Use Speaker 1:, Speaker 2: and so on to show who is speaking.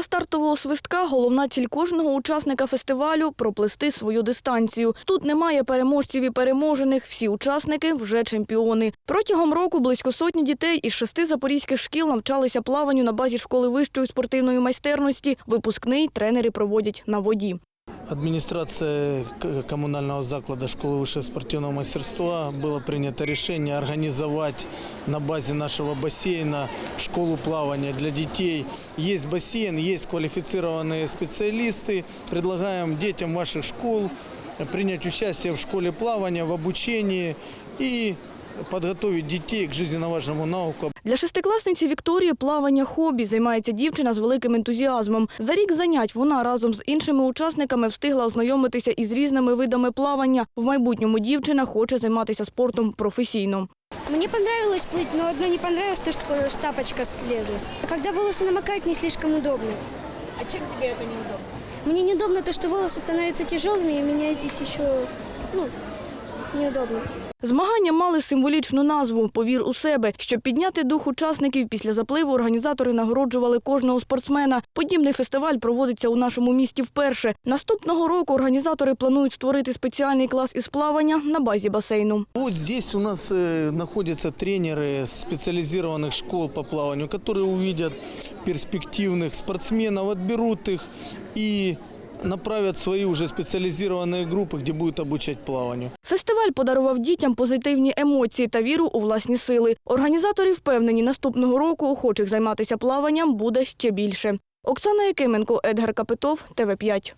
Speaker 1: Після стартового свистка головна ціль кожного учасника фестивалю проплисти свою дистанцію. Тут немає переможців і переможених. Всі учасники вже чемпіони. Протягом року близько сотні дітей із шести запорізьких шкіл навчалися плаванню на базі школи вищої спортивної майстерності. Випускний тренери проводять на воді
Speaker 2: Администрация к- коммунального заклада школы высшего спортивного мастерства было принято решение организовать на базе нашего бассейна школу плавания для детей. Есть бассейн, есть квалифицированные специалисты. Предлагаем детям ваших школ принять участие в школе плавания, в обучении и подготовить детей к жизненно важному навыку
Speaker 1: Для шестикласниці Вікторії плавання хобі займається дівчина з великим ентузіазмом. За рік занять вона разом з іншими учасниками встигла ознайомитися із різними видами плавання. В майбутньому дівчина хоче займатися спортом професійно.
Speaker 3: Мне понравилось плыть, но одно не понравилось, то, что тапочка слезлась. Когда волосы намокают, не слишком удобно.
Speaker 1: А чим тобі це неудобно?
Speaker 3: Мне неудобно то, что волосы становятся тяжелыми, и у меня здесь еще, ну, неудобно.
Speaker 1: Змагання мали символічну назву Повір у себе. Щоб підняти дух учасників після запливу, організатори нагороджували кожного спортсмена. Подібний фестиваль проводиться у нашому місті вперше. Наступного року організатори планують створити спеціальний клас із плавання на базі басейну.
Speaker 2: Вот здесь у нас э, находятся тренеры специализированных школ по плаванию, которые увидят перспективных спортсменов, отберут их и направят свои уже специализированные группы, где будут обучать плаванию.
Speaker 1: Фестиваль подарував дітям позитивні емоції та віру у власні сили. Організатори впевнені, наступного року охочих займатися плаванням буде ще більше. Оксана Якименко, Едгар Капитов, ТВ 5